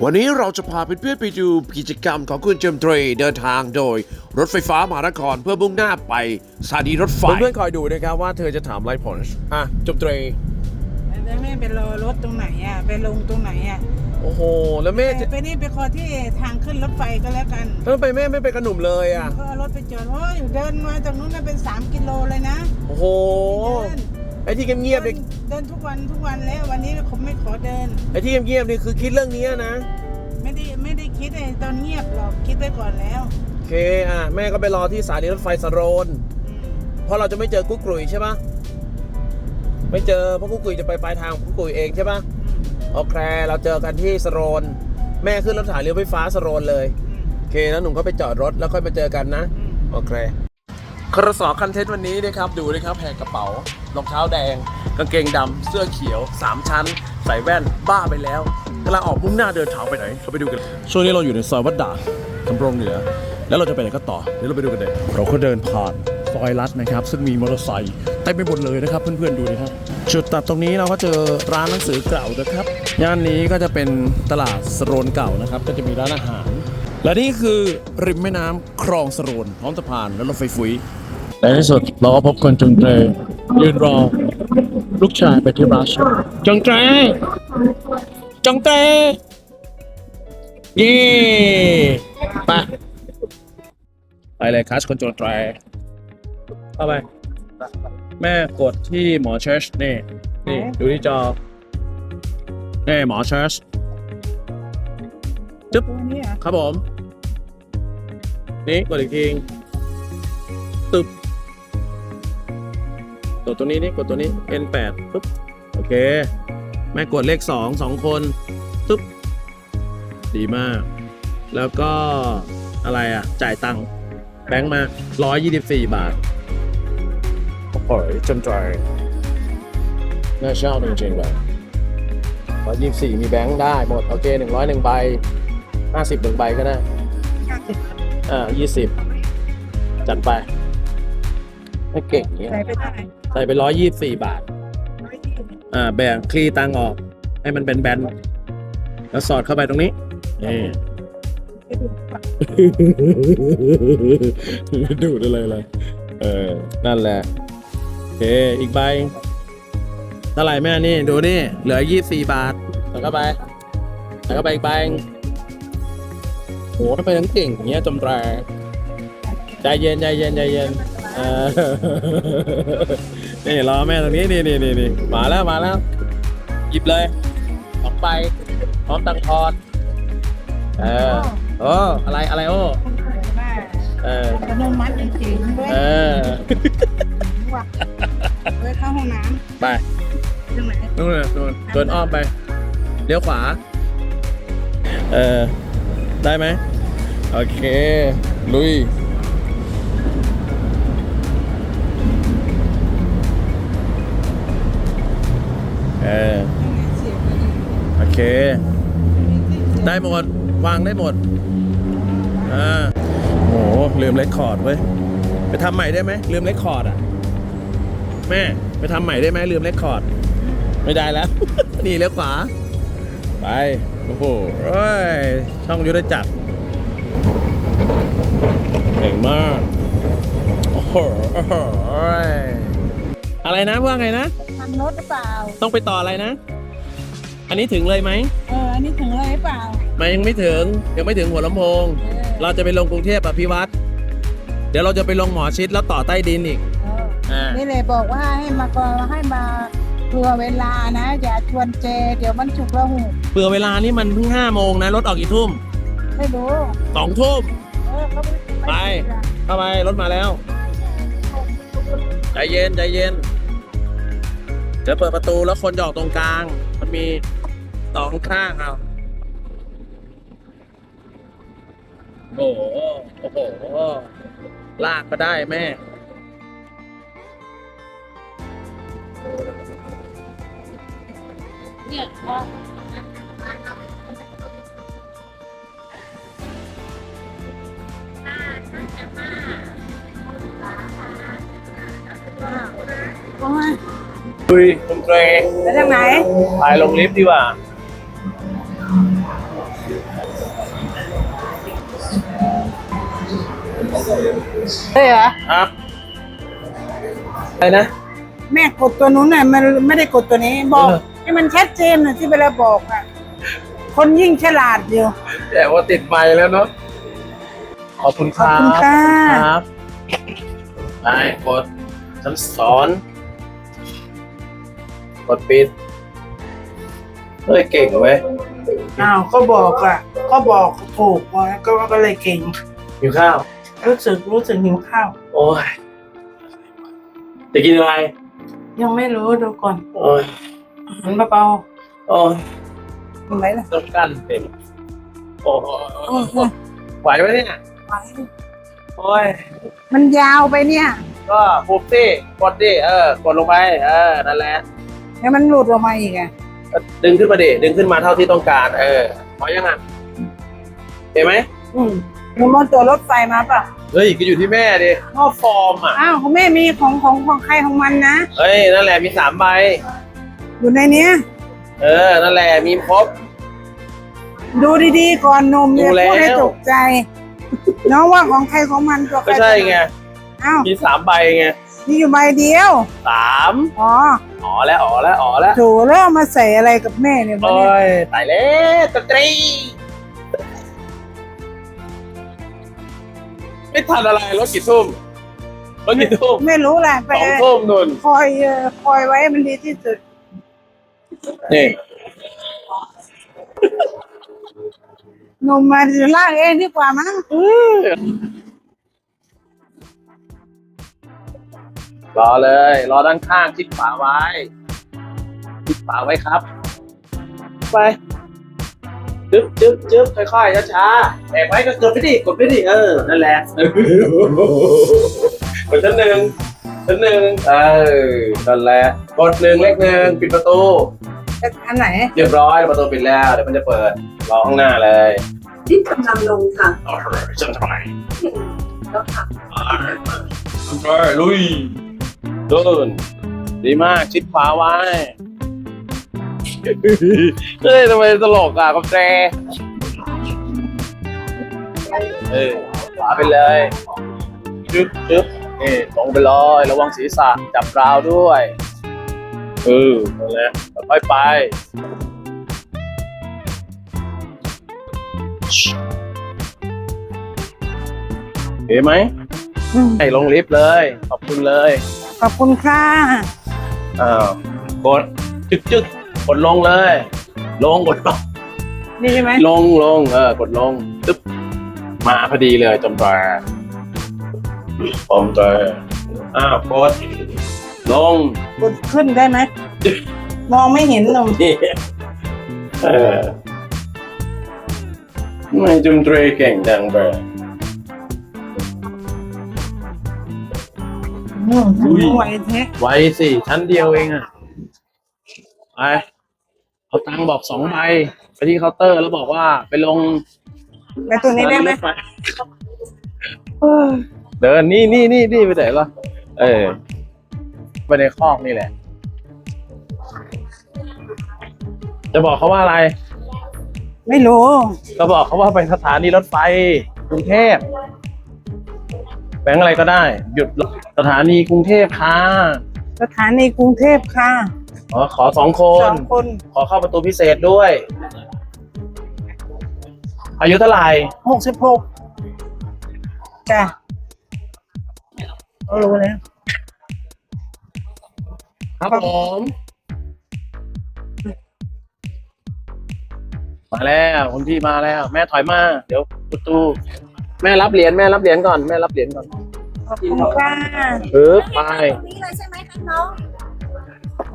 วันนี้เราจะพาเพื่อนๆไปดูกิจกรรมของคุณเจมส์ตรีเดินทางโดย รถไฟฟ้ามหานครเพื่อมุ่งหน้าไปสถานีรถไฟเพื่อนๆคอยดูนะครับว่าเธอจะถามอะไรผลอะจบตรีแล้วแม่ไปรอรถตรงไหนอะไปลงตรงไหนอะโอ้โหแล้วแม่จะไปนี่ไปคอที่ทางขึ้นรถไฟก็แล้วกันทำไมแม่ไม่ไปกระหนุ่มเลยอะก็เอารถไปจอดโอ้ยเดินมาจากนู้นน่ะเป็น 3 กิโลเลยนะ โอ้โหเดินไอ้ที่เงียบๆเดินี่นเดินทุกวันทุกวันแล้ววันนี้ผมไม่ขอเดิน ไอ้ที่เงียบๆนี่คือคิดเรื่องนี้นะไม่ได้ไม่ได้คิดไอ้ตอนเงียบหรอกคิดไว้ก่อนแล้วโอเคอะแม่ก็ไปรอที่สถานีรถไฟสโรนอืมเพราะเราจะไม่เจอกุ๊กกลุยใช่ปะไม่เจอเพราะกุ๊กกลุยจะไปปลายทางของกุ๊กกลุยเองใช่ปะอืมโอเคเราเจอกันที่สโรนแม่ขึ้นรถสถานีรถไฟฟ้าสโรนเลยอืมโอเคแล้วหนุ่มก็ไปจอดรถแล้วค่อยมาเจอกันนะ อืม โอเค ครสอคอนเทนต์วันนี้นะครับดูนะครับแหกกระเป๋ารองเท้าแดง กางเกงดำเสื้อเขียว 3 ชั้น ใส่แว่นบ้าไปแล้วกำลังออกมุ่งหน้าเดินทางไปไหนเราไปดูกันช่วงนี้เราอยู่ในซอยวัดด่านสำโรงเหนือ แล้วเราจะไปไหนก็ต่อเดี๋ยวเราไปดูกันเลยเราก็เดินผ่านซอยลัดนะครับ ซึ่งมีมอเตอร์ไซค์เต็มไปหมดเลยนะครับ เพื่อนๆดูนะครับจุดตัดตรงนี้เราก็เจอร้านหนังสือเก่านะครับย่านนี้ก็จะเป็นตลาดสโรนเก่านะครับ ก็จะมีร้านอาหารและนี่คือริมแม่น้ำคลองสโรนพร้อมสะพานและรถไฟฟุ้ย ในที่สุดเราก็พบคนจงเตยยืนรอ ลูกชายไปที่รัชจงเตยจงเตยเย่ไปไปเลยคัสคนจงเตยเข้าไปแม่กดที่หมอเชชนี่นี่ดูที่จอนี่หมอเชชจึ๊บตัวนี้อะครับผม นี่กดอีกทีตึบก ดตัวนี้นี่กดตัวนี้ N8 ปึ๊บโอเค แม่กดเลขสองสองคนตึ๊บดีมาก แล้วก็อะไรอะ จ่ายตังค์แบงค์มา 124 บาท โอ้โหจนใจน่าเช่าจริงๆเลย124มีแบงค์ได้หมด โอเค100หนึ่งใบห้าสิบหนึ่งใบก็ได้อ่ายี่สิบจัดไปไม่เก่งเนี้ยใส่ไปเท่าไหร่ ใส่ไปร้อยยี่สี่บาทร้อยยี่สิบอ่า แบ่งคลี่ตังค์ออก ให้มันเป็นแบนๆแล้วสอดเข้าไปตรงนี้นี่ไปดูก่อนดูดอะไรเลยเออ นั่นแหละ โอเค อีกใบเท่าไหร่แม่นี่ ดูนี่ เหลือยี่สี่บาทใส่เข้าไปใส่เข้าไปอีกใบโหทำไมทั้งเก่งอย่างเงี้ยจมแตรใจเย็นใจเย็นใจเย็น เออนี่รอแม่ตรงนี้นี่นี่นี่นี่มาแล้วมาแล้วหยิบเลยสองใบพร้อมตังค์ทอนเออโอ้อะไรอะไรโอ้แม่เอออัตโนมัติจริงๆด้วยเออว่ะไว้เข้าห้องน้ไปำตรงไหนนู่นน่ะนู่นเดินอ้อมไปเลี้ยวขวา เออ ได้ไหมโอเค ลุย เออโอเค ได้หมด วางได้หมดอ่าโหลืมเลคคอร์ดเว้ย ไปทำใหม่ได้ไหมลืมเลคคอร์ดอะ แม่ ไปทำใหม่ได้ไหมลืมเลคคอร์ด ไม่ได้แล้ว นี่เลี้ยวขวา ไป โอ้โหเอ้ย ช่องยุทธจักรเก่งมาก โอ้โหโอ้โหอะไรนะว่าไงนะ ทำรถหรือเปล่า ต้องไปต่ออะไรนะ อันนี้ถึงเลยไหมเออ อันนี้ถึงเลยหรือเปล่า มันยังไม่ถึงยังไม่ถึงหัวลำโพง เออเราจะไปลงกรุงเทพอภิวัตรเดี๋ยวเราจะไปลงหมอชิดแล้วต่อใต้ดินอีกเอออ่านี่เลยบอกว่าให้มาก่อนให้มาเผื่อเวลานะ อย่าชวนเจ เดี๋ยวมันฉุกละหูเผื่อเวลานี่มันเพิ่งห้าโมงนะรถออกกี่ทุ่มไม่รู้ สองทุ่ม เออเขาไม่ไปเข้าไปรถมาแล้ว ใจเย็นใจเย็น จะเปิดประตูแล้วคนจะอกตรงกลาง มันมีสองข้างเอาโอ้โหโอ้โห ลากก็ได้แม่ เนี่ยโอ้ย คุยคุณเตรแล้วทางไหนไปลงลิฟต์ดีกว่า เฮ้ยเหรอครัอะไรนะ แม่กดตัวนู้นน่ะมันไม่ได้กดตัวนี้บอกให้มันชัดเจนน่ะที่เวลาบอกอะคนยิ่งฉลาดอยู่ แต่ว่าติดไปแล้วเนาะขอบคุณครับขอบคุณครับไปกดฉันสอน กดปิดเฮ้ยเก่งเว้ยอ้าวก็บอกอะ ก็บอกถูกอะก็ก็เลยเก่ง หิวข้าว รู้สึกรู้สึกหิวข้าว โอ้ยจะกินอะไร ยังไม่รู้ดูก่อนโอ้ยหันเบาโอ้ยๆเห็นไหมล่ะต้องกั้นเต็มโอ้ยโอ้โหไหวไหมเนี่ยโอ้ย มันยาวไปเนี่ย ก็ปุ๊บสิกดดิเออกดลงไป เออ นั่นแหละ แล้วมันหลุดออกมาอีกอะก็ดึงขึ้นมาดิดึงขึ้นมาเท่าที่ต้องการ เออพอยังอะเห็นไหมอืมหนูมอนตัวรถไฟมาป่ะเฮ้ยก็อยู่ที่แม่ดิข้อฟอร์มอะอ้าวของแม่มีของของของใครของมันนะเฮ้ยนั่นแหละมีสามใบอยู่ในเนี้ย เออนั่นแหละมีครบ ดูดีๆก่อนนมเนี่ยดูแล้ว พูดให้ตกใจ น้องว่าของใครของมันตัวใครก็ใช่ไง อ้าวมีสามใบไง มีอยู่ใบเดียว สามอ๋ออ๋อแล้วอ๋อแล้วอ๋อแล้วโถแล้วเอามาใส่อะไรกับแม่เนี่ยวันโอ้นี้ยตายแล้วตะตรีไม่ทันอะไรรถกี่ทุ่มรถกี่ทุ่มไม่รู้แหละไปสองทุ่มนุ่นคอยเอ่อคอยไว้ให้มันดีที่สุด นี่นมมาลากเองดีกว่ามั้ง รอเลย รอด้านข้างชิดฝาไว้ชิดฝาไว้ครับ ไปจึ๊บจึ๊บจึ๊บค่อยๆช้าๆแบกไว้ก็กดไปดิกดไปดิเออนั่นแหละกดชั้นหนึ่งชั้นหนึ่งเออนั่นแหละกดหนึ่งเลขหนึ่งปิดประตูอันไหน เรียบร้อยประตูปิดแล้วเดี๋ยวมันจะเปิดรอข้างหน้าเลยที่กำลังลงค่ะเอาเลยจะทำไมแล้วค่ะไปลุย เดินดีมากชิดขวาไว้ เฮ้ยทำไมตลกอะกับแจเออขวาไปเลยจึ๊บจึ๊บนี่ตรงไปเลยระวังศีรษะจับราวด้วยเออนั่นแหละค่อยไปเห็นไหมให้ลงลิฟต์เลย ขอบคุณเลย ขอบคุณค่ะอ้าวกดจึ๊กจึ๊กกดลงเลย ลงกดลงนี่ใช่ไหมลงลงเออกดลงตึ๊บมาพอดีเลยจำปาพร้อมใจอ้าวกดลงกดขึ้นได้ไหมมองไม่เห็นนมนี่เออทำไม่จุมตรีเก่งจังเบอ ร์อืมอุ้ยไหวแท้ไว้สิชั้นเดียวเองอะไปเอาตังค์บอกสองใบไปที่เคาน์เตอร์แล้วบอกว่าไปลงไปตัวนี้ได้ไหมเดินนี่นี่นี่นี่ไปไหนล่ะเออไปในคอกนี่แหละ จะบอกเขาว่าอะไร ไม่รู้ก็บอกเขาว่าไปสถานีรถไฟกรุงเทพ แบงค์อะไรก็ได้ หยุดสถานีกรุงเทพค่ะสถานีกรุงเทพค่ะอ๋อขอสองคสน องคนขอเข้าประตูพิเศษด้วย อายุเท่าไหร่หกสิบหกจ้ะรู้แล้ว ครับผม มาแล้วคุณพี่มาแล้ว แม่ถอยมา เดี๋ยวประตู แม่รับเหรียญแม่รับเหรียญก่อนแม่รับเหรียญก่อนขอบคุณค่ะปึ๊บไปนี่เลยใช่ไหมคะน้อง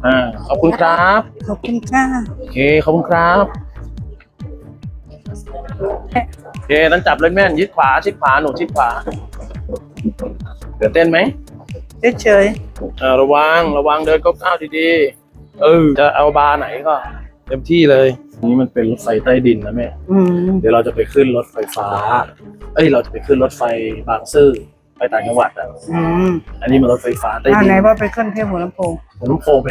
อ่าขอบคุณครับขอบคุณค่ะโอเคขอบคุณครับโอเคนั้นจับเลยแม่นยิดขวาชิดขวาหนูชิดขวาเดี๋ยวเต้นไหมเฉยอ่าระวังระวังเดินก้าวๆดีๆเออจะเอาบาร์ไหนก็เต็มที่เลย นี่มันเป็นรถไฟใต้ดินนะแม่ๆอืมเดี๋ยวเราจะไปขึ้นรถไฟฟ้า เอ้ย เราจะไปขึ้นรถไฟบางซื่อไปต่างจังหวัดอะ อืมอันนี้มันรถไฟฟ้าใต้อ่าดินไหนว่าไปขึ้นเทพหัวลำโพงหัวลำโพงไป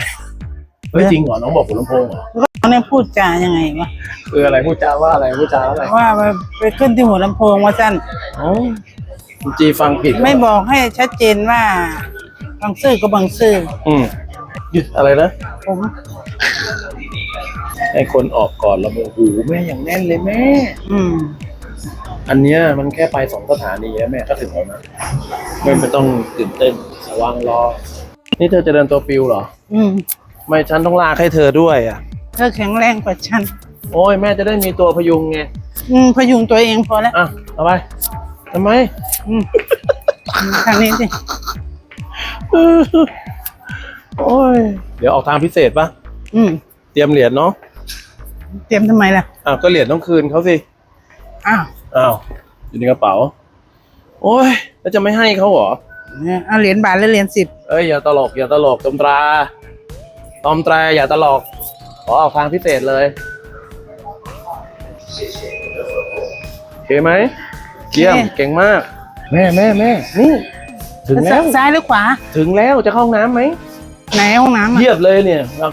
เฮ้ยจริงเหรอ น้องบอกหัวลำโพงเหรอตอนนี้พูดจายังไงวะคืออะไรพูดจาว่าอะไรพูดจาว่าอะไรว่าไปไปขึ้นที่หัวลำโพงว่าสั้นอ๋อคุณจีฟังผิดไม่บอกให้ชัดเจนว่าบางซื่อก็บางซื่ออืมยึดอะไรนะผม ให้คนออกก่อนแล้วโอ้โหแม่อย่างแน่นเลยแม่ อืม อันเนี้ยมันแค่ไปสองสถานีแล้วแม่ก็ถึงแล้วนะไม่ไม่ต้องตื่นเต้นระวังรอ นี่เธอจะเดินตัวปิวเหรอ อืมไม่ฉันต้องลากให้เธอด้วยอะ เธอแข็งแรงกว่าฉัน โอ้ยแม่จะได้มีตัวพยุงไง อืมพยุงตัวเองพอแล้วอะเอาไปทำไมอืมทางนี้สิโอ้ยเดี๋ยวออกทางพิเศษปะอืม เตรียมเหรียญเนาะ เตรียมทำไมล่ะอ้าวก็เหรียญต้องคืนเขาสิอ้าวอ้าวอยู่ในกระเป๋า โอ้ยแล้วจะไม่ให้เขาเหรอเนี่ยเอาเหรียญบาทและเหรียญสิบเอ้ยอย่าตลกอย่าตลกตมตราตอมตราอย่าตลกขอออกทางพิเศษเลยโอเคไหมเยี่ยมเก่งมาก แม่แม่แม่นี่ถึงแล้วซ้ายหรือขวา ถึงแล้วจะเข้าห้องน้ำไหมไหนห้องน้ำอะเยียบเลยเนี่ยเอา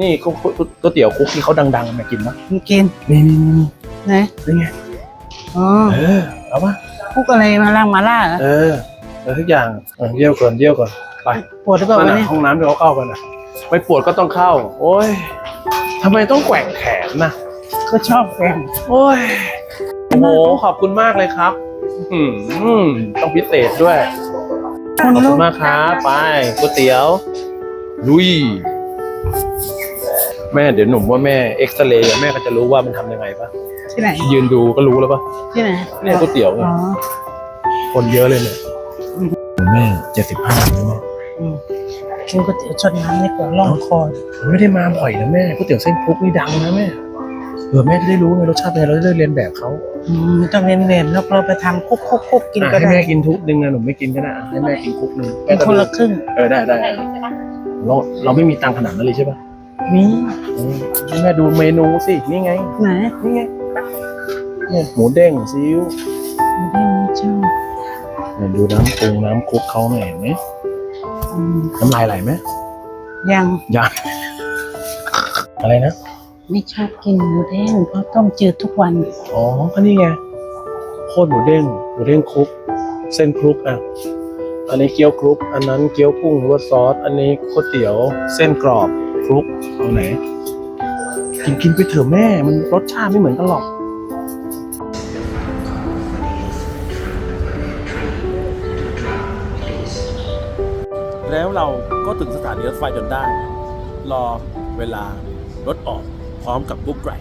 นี่ก๋วยก๋วยเตี๋ยวคุกที่เขาดังๆมากินปะมึงกินนี่นี่นี่ไหนนี่ไงอ๋อเออเอาปะคุกอะไรมาล่างมาล่าเหรอเออเออทุกอย่างเออเยี่ยวก่อนเยี่ยวก่อนไปปวดหรือเปล่านั่นวะน่ะเนี่ยห้องน้ำที่เขาเข้ากันนะไม่ปวดก็ต้องเข้า โอ้ยทำไมต้องแกว่งแขนนะก็ชอบแกงโอ้ยโอ้โหขอบคุณมากเลยครับอืมอืมต้องพิเศษด้วยคนขอบลูคุกณมากครับ ไปก๋วยเตี๋ยวลุย แม่เดี๋ยวหนุ่มว่าแม่เอ็กซเรย์แม่ก็จะรู้ว่ามันทำยังไงปะที่ไหนยืนดูก็รู้แล้วปะที่ไหนเนี่ยก๋วยเตี๋ยวเนี่ยอ๋อคนเยอะเลยเนี่ยแม่เจ็ดสิบห้าแล้วแม่อืมกินก๋วยเตี๋ยวชดน้ำนี่ก่อนล่องคอมันไม่ได้มาบ่อยนะแม่ก๋วยเตี๋ยวเส้นคลุกนี่ดังนะแม่เผื่อแม่จะได้รู้ไงรสชาติเป็นไงเราจะได้เรียนแบบเขาอืมไม่ต้องเรียนเรียนแล้วเราไปทำคุกคุกคุกกินอะก็ให้ได้แม่กินทุกนึงนะหนูไม่กินก็ได้อะให้แม่กินคุกนึงเป็นคนละครึ่ง เออได้ได้เราเราไม่มีตังค์ขนาดนั้นเลยใช่ปะ มีอืมให้แม่ดูเมนูสิ นี่ไง ไหนนี่ไงเนี่ยหมูเด้งซีอิ๊วไม่ได้มีเจ้าเนี่ยดูน้ำปรุงน้ำคลุกเขาหน่อยเห็นไหมอืมน้ำลายไหลไหมยังยังอะไรนะ ไม่ชอบกินหมูแดงเพราะต้มจืดทุกวัน อ๋อก็นี่ไงโคตรหมูเด้งหมูเด้งคลุก เส้นคลุกอะอันนี้เกี๊ยวคลุก อันนั้นเกี๊ยวกุ้งรสซอส อันนี้ก๋วยเตี๋ยว เส้นกรอบ ฟลุกเอาไหน กินกินไปเถอะแม่ มันรสชาติไม่เหมือนกันหรอกแล้วเราก็ถึงสถานีรถไฟจนได้ รอเวลารถออกพร้อมกับบุ๊กไกร